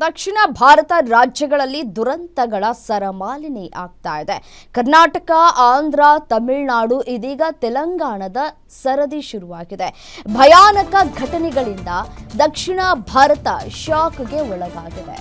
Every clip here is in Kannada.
ದಕ್ಷಿಣ ಭಾರತ ರಾಜ್ಯಗಳಲ್ಲಿ ದುರಂತಗಳ ಸರಮಾಲಿನಿ ಆಗ್ತಾ ಇದೆ. ಕರ್ನಾಟಕ, ಆಂಧ್ರ, ತಮಿಳುನಾಡು, ಇದೀಗ ತೆಲಂಗಾಣದ ಸರದಿ ಶುರುವಾಗಿದೆ. ಭಯಾನಕ ಘಟನೆಗಳಿಂದ ದಕ್ಷಿಣ ಭಾರತ ಶಾಕ್ಗೆ ಒಳಗಾಗಿದೆ.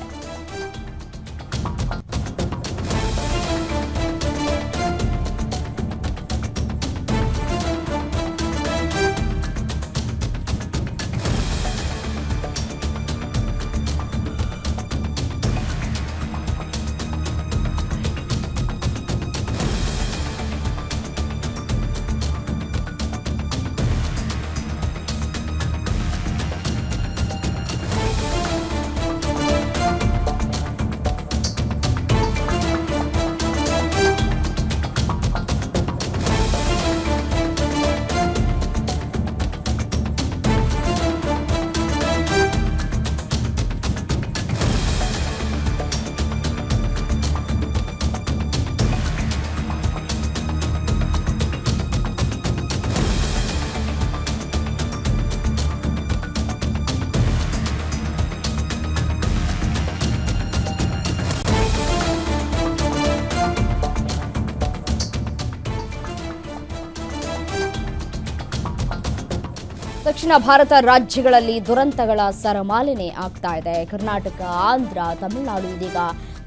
ದಕ್ಷಿಣ ಭಾರತ ರಾಜ್ಯಗಳಲ್ಲಿ ದುರಂತಗಳ ಸರಮಾಲಿನಿ ಆಗ್ತಾ ಇದೆ. ಕರ್ನಾಟಕ ಆಂಧ್ರ ತಮಿಳುನಾಡು ಇದೀಗ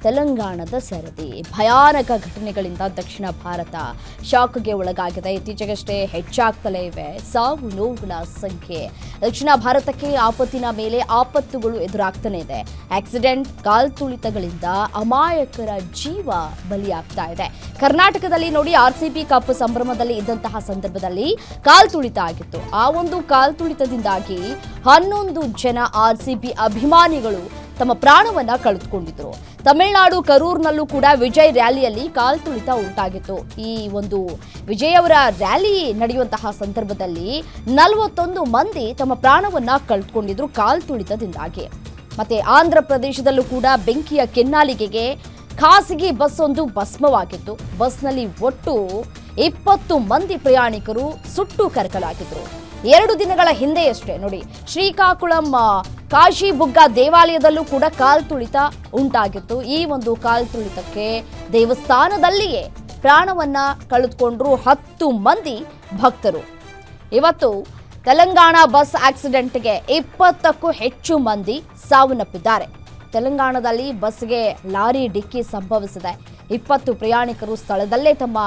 ತೆಲಂಗಾಣದ ಸರದಿ. ಭಯಾನಕ ಘಟನೆಗಳಿಂದ ದಕ್ಷಿಣ ಭಾರತ ಶಾಕ್ಗೆ ಒಳಗಾಗಿದೆ. ಇತ್ತೀಚೆಗಷ್ಟೇ ಹೆಚ್ಚಾಗ್ತಲೇ ಇವೆ. ಸಾವು ನೋವುಗಳ ಸಂಖ್ಯೆ. ದಕ್ಷಿಣ ಭಾರತಕ್ಕೆ ಆಪತ್ತಿನ ಮೇಲೆ ಆಪತ್ತುಗಳು ಎದುರಾಗ್ತಾನೆ ಇದೆ. ಆಕ್ಸಿಡೆಂಟ್ ಕಾಲ್ತುಳಿತಗಳಿಂದ ಅಮಾಯಕರ ಜೀವ ಬಲಿಯಾಗ್ತಾ ಇದೆ. ಕರ್ನಾಟಕದಲ್ಲಿ ನೋಡಿ ಆರ್ ಸಿ ಬಿ ಕಪ್ ಸಂಭ್ರಮದಲ್ಲಿ ಇದ್ದಂತಹ ಸಂದರ್ಭದಲ್ಲಿ ಕಾಲ್ತುಳಿತ ಆಗಿತ್ತು. ಆ ಒಂದು ಕಾಲ್ತುಳಿತದಿಂದಾಗಿ ಹನ್ನೊಂದು ಜನ ಆರ್ ಸಿ ಬಿ ಅಭಿಮಾನಿಗಳು ತಮ್ಮ ಪ್ರಾಣವನ್ನ ಕಳೆದುಕೊಂಡಿದ್ರು. ತಮಿಳುನಾಡು ಕರೂರ್ನಲ್ಲೂ ಕೂಡ ವಿಜಯ್ ರ್ಯಾಲಿಯಲ್ಲಿ ಕಾಲ್ತುಳಿತ ಉಂಟಾಗಿತ್ತು. ಈ ಒಂದು ವಿಜಯ್ ಅವರ ರ್ಯಾಲಿ ನಡೆಯುವಂತಹ ಸಂದರ್ಭದಲ್ಲಿ ನಲವತ್ತೊಂದು ಮಂದಿ ತಮ್ಮ ಪ್ರಾಣವನ್ನ ಕಳೆದುಕೊಂಡಿದ್ರು ಕಾಲ್ತುಳಿತದಿಂದಾಗಿ ಮತ್ತೆ ಆಂಧ್ರ ಪ್ರದೇಶದಲ್ಲೂ ಕೂಡ ಬೆಂಕಿಯ ಕೆನ್ನಾಲಿಗೆಗೆ ಖಾಸಗಿ ಬಸ್ ಒಂದು ಭಸ್ಮವಾಗಿತ್ತು. ಬಸ್ನಲ್ಲಿ ಒಟ್ಟು ಇಪ್ಪತ್ತು ಮಂದಿ ಪ್ರಯಾಣಿಕರು ಸುಟ್ಟು ಕರಕಲಾಗಿದ್ರು. ಎರಡು ದಿನಗಳ ಹಿಂದೆಯಷ್ಟೇ ನೋಡಿ ಶ್ರೀಕಾಕುಳಂ ಕಾಶಿ ಬುಗ್ಗ ದೇವಾಲಯದಲ್ಲೂ ಕೂಡ ಕಾಲ್ತುಳಿತ ಉಂಟಾಗಿತ್ತು. ಈ ಒಂದು ಕಾಲ್ತುಳಿತಕ್ಕೆ ದೇವಸ್ಥಾನದಲ್ಲಿಯೇ ಪ್ರಾಣವನ್ನ ಕಳೆದುಕೊಂಡ್ರು ಹತ್ತು ಮಂದಿ ಭಕ್ತರು. ಇವತ್ತು ತೆಲಂಗಾಣ ಬಸ್ ಆಕ್ಸಿಡೆಂಟ್ಗೆ ಇಪ್ಪತ್ತಕ್ಕೂ ಹೆಚ್ಚು ಮಂದಿ ಸಾವನ್ನಪ್ಪಿದ್ದಾರೆ. ತೆಲಂಗಾಣದಲ್ಲಿ ಬಸ್ಗೆ ಲಾರಿ ಡಿಕ್ಕಿ ಸಂಭವಿಸಿದೆ. ಇಪ್ಪತ್ತು ಪ್ರಯಾಣಿಕರು ಸ್ಥಳದಲ್ಲೇ ತಮ್ಮ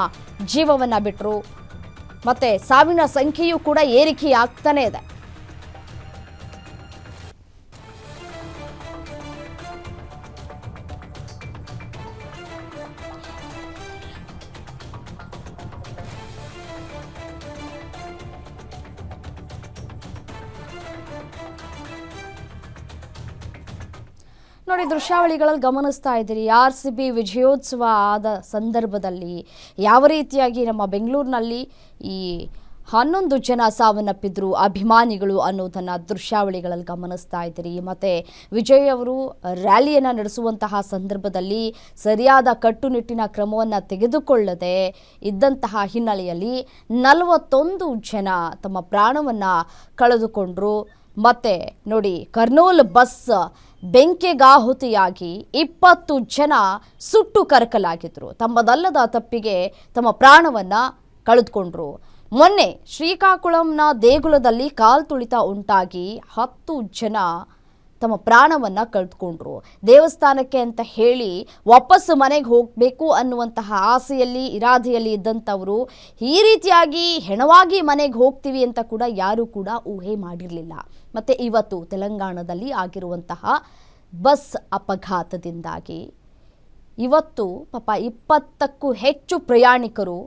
ಜೀವವನ್ನ ಬಿಟ್ಟರು ಮತ್ತೆ ಸಾವಿನ ಸಂಖ್ಯೆಯೂ ಕೂಡ ಏರಿಕೆಯಾಗ್ತಾನೆ ಇದೆ. ನೋಡಿ, ದೃಶ್ಯಾವಳಿಗಳಲ್ಲಿ ಗಮನಿಸ್ತಾ ಇದ್ದೀರಿ. ಆರ್ ಸಿ ಬಿ ವಿಜಯೋತ್ಸವ ಆದ ಸಂದರ್ಭದಲ್ಲಿ ಯಾವ ರೀತಿಯಾಗಿ ನಮ್ಮ ಬೆಂಗಳೂರಿನಲ್ಲಿ ಈ ಹನ್ನೊಂದು ಜನ ಸಾವನ್ನಪ್ಪಿದ್ರು ಅಭಿಮಾನಿಗಳು ಅನ್ನೋದನ್ನು ದೃಶ್ಯಾವಳಿಗಳಲ್ಲಿ ಗಮನಿಸ್ತಾ ಇದ್ದೀರಿ. ಮತ್ತು ವಿಜಯ್ ಅವರು ರ್ಯಾಲಿಯನ್ನು ನಡೆಸುವಂತಹ ಸಂದರ್ಭದಲ್ಲಿ ಸರಿಯಾದ ಕಟ್ಟುನಿಟ್ಟಿನ ಕ್ರಮವನ್ನು ತೆಗೆದುಕೊಳ್ಳದೆ ಇದ್ದಂತಹ ಹಿನ್ನೆಲೆಯಲ್ಲಿ ನಲವತ್ತೊಂದು ಜನ ತಮ್ಮ ಪ್ರಾಣವನ್ನು ಕಳೆದುಕೊಂಡ್ರು. ಮತ್ತೆ ನೋಡಿ, ಕರ್ನೂಲ್ ಬಸ್ ಬೆಂಕಿಗಾಹುತಿಯಾಗಿ ಇಪ್ಪತ್ತು ಜನ ಸುಟ್ಟು ಕರಕಲಾಗಿದ್ರು. ತಮ್ಮದಲ್ಲದ ತಪ್ಪಿಗೆ ತಮ್ಮ ಪ್ರಾಣವನ್ನ ಕಳೆದುಕೊಂಡ್ರು. ಮೊನ್ನೆ ಶ್ರೀಕಾಕುಳಂನ ದೇಗುಲದಲ್ಲಿ ಕಾಲ್ತುಳಿತ ಉಂಟಾಗಿ ಹತ್ತು ಜನ ತಮ್ಮ ಪ್ರಾಣವನ್ನ ಕಳೆದುಕೊಂಡ್ರು. ದೇವಸ್ಥಾನಕ್ಕೆ ಅಂತ ಹೇಳಿ ವಾಪಸ್ಸು ಮನೆಗೆ ಹೋಗಬೇಕು ಅನ್ನುವಂತಹ ಆಸೆಯಲ್ಲಿ, ಇರಾದೆಯಲ್ಲಿ ಇದ್ದಂಥವರು, ಈ ರೀತಿಯಾಗಿ ಹೆಣವಾಗಿ ಮನೆಗೆ ಹೋಗ್ತೀವಿ ಅಂತ ಕೂಡ ಯಾರೂ ಕೂಡ ಊಹೆ ಮಾಡಿರಲಿಲ್ಲ. ಮತ್ತು ಇವತ್ತು ತೆಲಂಗಾಣದಲ್ಲಿ ಆಗಿರುವಂತಹ ಬಸ್ ಅಪಘಾತದಿಂದಾಗಿ ಇವತ್ತು ಪಾಪ ಇಪ್ಪತ್ತಕ್ಕೂ ಹೆಚ್ಚು ಪ್ರಯಾಣಿಕರು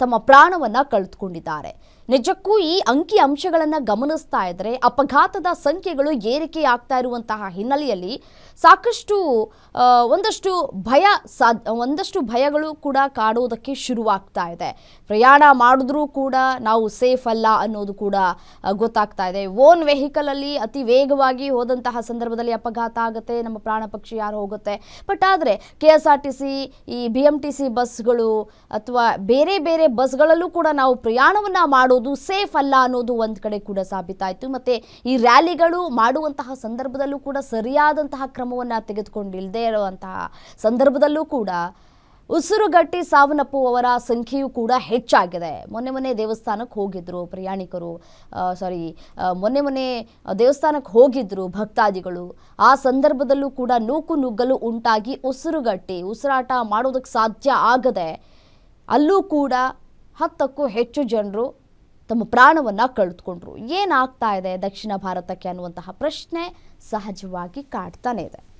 ತಮ್ಮ ಪ್ರಾಣವನ್ನು ಕಳೆದುಕೊಂಡಿದ್ದಾರೆ. ನಿಜಕ್ಕೂ ಈ ಅಂಕಿ ಅಂಶಗಳನ್ನು ಗಮನಿಸ್ತಾ ಇದ್ದರೆ ಅಪಘಾತದ ಸಂಖ್ಯೆಗಳು ಏರಿಕೆ ಆಗ್ತಾ ಇರುವಂತಹ ಹಿನ್ನೆಲೆಯಲ್ಲಿ ಸಾಕಷ್ಟು ಒಂದಷ್ಟು ಭಯ ಒಂದಷ್ಟು ಭಯಗಳು ಕೂಡ ಕಾಡೋದಕ್ಕೆ ಶುರುವಾಗ್ತಾ ಇದೆ. ಪ್ರಯಾಣ ಮಾಡಿದ್ರೂ ಕೂಡ ನಾವು ಸೇಫ್ ಅಲ್ಲ ಅನ್ನೋದು ಕೂಡ ಗೊತ್ತಾಗ್ತಾ ಇದೆ. ಓನ್ ವೆಹಿಕಲಲ್ಲಿ ಅತಿ ವೇಗವಾಗಿ ಹೋದಂತಹ ಸಂದರ್ಭದಲ್ಲಿ ಅಪಘಾತ ಆಗುತ್ತೆ, ನಮ್ಮ ಪ್ರಾಣ ಪಕ್ಷಿ ಯಾರು ಹೋಗುತ್ತೆ. ಬಟ್ ಆದರೆ K S R T C ಈ ಬಿ ಎಂ ಟಿ ಸಿ ಬಸ್ಗಳು ಅಥವಾ ಬೇರೆ ಬೇರೆ ಬಸ್ಗಳಲ್ಲೂ ಕೂಡ ನಾವು ಪ್ರಯಾಣವನ್ನ ಮಾಡೋದು ಸೇಫ್ ಅಲ್ಲ ಅನ್ನೋದು ಒಂದು ಕಡೆ ಕೂಡ ಸಾಬೀತಾಯಿತು. ಮತ್ತೆ ಈ ರ್ಯಾಲಿಗಳು ಮಾಡುವಂತಹ ಸಂದರ್ಭದಲ್ಲೂ ಕೂಡ ಸರಿಯಾದಂತಹ ಕ್ರಮವನ್ನು ತೆಗೆದುಕೊಂಡಿಲ್ಲದೆ ಇರುವಂತಹ ಸಂದರ್ಭದಲ್ಲೂ ಕೂಡ ಉಸಿರುಗಟ್ಟಿ ಸಾವನ್ನಪ್ಪುವವರ ಸಂಖ್ಯೆಯೂ ಕೂಡ ಹೆಚ್ಚಾಗಿದೆ. ಮೊನ್ನೆ ಮೊನ್ನೆ ದೇವಸ್ಥಾನಕ್ಕೆ ಹೋಗಿದ್ರು ಪ್ರಯಾಣಿಕರು ಸಾರಿ ಮೊನ್ನೆ ಮೊನ್ನೆ ದೇವಸ್ಥಾನಕ್ಕೆ ಹೋಗಿದ್ರು ಭಕ್ತಾದಿಗಳು. ಆ ಸಂದರ್ಭದಲ್ಲೂ ಕೂಡ ನೂಕು ನುಗ್ಗಲು ಉಂಟಾಗಿ ಉಸಿರುಗಟ್ಟಿ, ಉಸಿರಾಟ ಮಾಡೋದಕ್ಕೆ ಸಾಧ್ಯ ಆಗದೆ ಅಲ್ಲೂ ಕೂಡ ಹತ್ತಕ್ಕೂ ಹೆಚ್ಚು ಜನರು ತಮ್ಮ ಪ್ರಾಣವನ್ನು ಕಳೆದುಕೊಂಡ್ರು. ಏನಾಗ್ತಾ ಇದೆ ದಕ್ಷಿಣ ಭಾರತಕ್ಕೆ ಅನ್ನುವಂತಹ ಪ್ರಶ್ನೆ ಸಹಜವಾಗಿ ಕಾಡ್ತಾನೆ ಇದೆ.